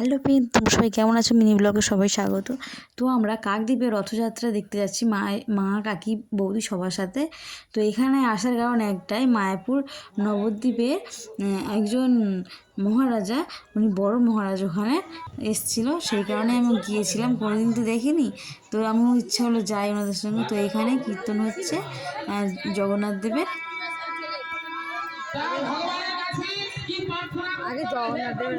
Hello pin, তোমরা সবাই কেমন আছো? মিনি ব্লগে সবাই স্বাগত। তো আমরা কাকদ্বীপে রথযাত্রা দেখতে যাচ্ছি মা মা, কাকি, বৌদি সবার সাথে। তো এখানে আসার কারণ একটাই, মায়াপুর নবদ্বীপে একজন মহারাজা, উনি বড় মহারাজ ওখানে এসছিল। সেই কারণে আমি গিয়েছিলাম, কোনোদিন তো দেখিনি। তো আমিও ইচ্ছা হলো যাই ওনাদের সঙ্গে। তো এখানে কীর্তন হচ্ছে জগন্নাথ দেবের। আগে জগন্নাথ দেবের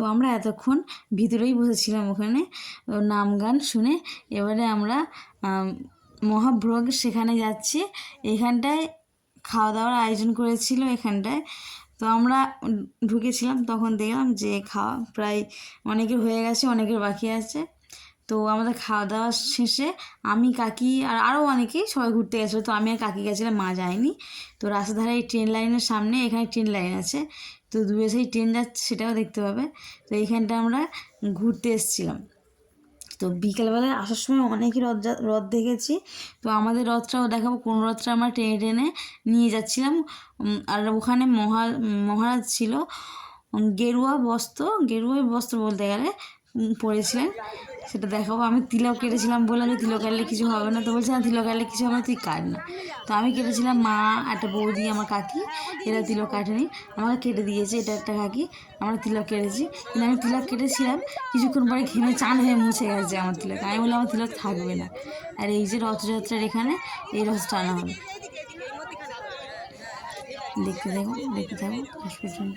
তো আমরা এতক্ষণ ভিতরেই বসেছিলাম ওখানে নাম গান শুনে এবারে আমরা আম, মহাভ্রগ সেখানে যাচ্ছি। এখানটায় খাওয়া দাওয়ার আয়োজন করেছিল এখানটায়। তো আমরা ঢুকেছিলাম তখন দেখলাম যে খাওয়া প্রায় অনেকের হয়ে গেছে অনেকের বাকি আছে। তো আমাদের খাওয়া দাওয়া শেষে আমি কাকি আর আরও অনেকেই সবাই ঘুরতে গেছিল। তো আমি আর কাকি গেছিলাম মা যায়নি। তো রাস্তার ধারে এই ট্রেন লাইনের সামনে এখানে ট্রেন লাইন আছে। তো দূরে সেই ট্রেন যাচ্ছে সেটাও দেখতে পাবে। তো এইখানটা আমরা ঘুরতে এসেছিলাম। তো বিকেলবেলায় আসার সময় অনেকই রথ রথ দেখেছি। তো আমাদের রথটাও দেখাবো। কোন রথটা আমরা টেনে টেনে নিয়ে যাচ্ছিলাম। আর ওখানে মহা মহারাজ ছিল। গেরুয়া বস্ত্র গেরুয়া বস্ত্র বলতে গেলে। উম, পরেছিলেন সেটা দেখাবো আমি তিলক কেটেছিলাম বললাম যে তিলক কাটলে কিছু হবে না। তো বলছে না তিলক কাটলে কিছু হবে না তুই কাট না। তো আমি কেটেছিলাম মা একটা বৌদি আমার কাকি এরা তিলক কাটেনি। আমাকে কেটে দিয়েছে এটা একটা কাকি আমরা তিলক কেটেছি। কিন্তু আমি তিলক কেটেছিলাম কিছুক্ষণ পরে ঘেমে চান হয়ে মুছে গেছে আমার তিলক। আমি বললাম আমার তিলক থাকবে না। আর এই যে রথযাত্রার এখানে এই রথ টানা হবে। দেখতে থাকো দেখতে থাকো শেষ পর্যন্ত।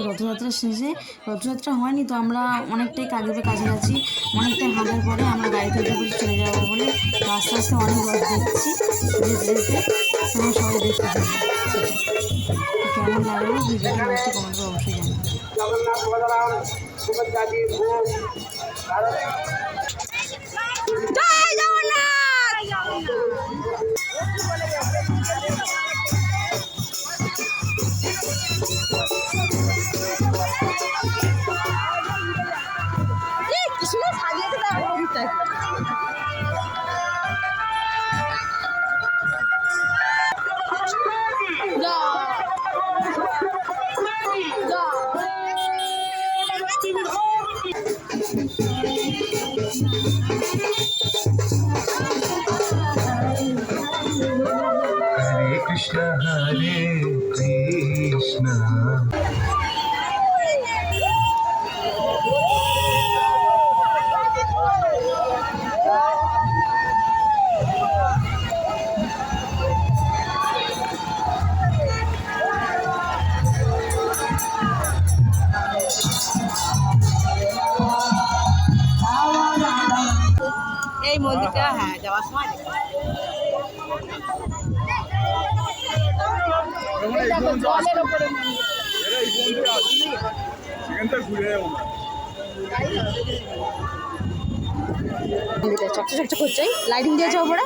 রথযাত্রা শেষে রথযাত্রা হয়নি তো আমরা অনেকটাই কাজে কাছাকাছি অনেকটাই হাঁটার পরে আমরা গাড়িতে পড়ে চলে যাব বলে আস্তে আস্তে অনেক রথ দেখছি যেতে যেতে তোমরা সবাই দেখতে সেটা কেমন লাগল ভিডিওটা লাস্টে কমেন্ট করে অবশ্যই জানাবে। দেখো Hare Krishna Hare এই মন্দিরটা হ্যাঁ যাওয়ার সময় জলের ওপরে চকচক চকচক করছে। লাইটিং দিয়েছে ওপরে।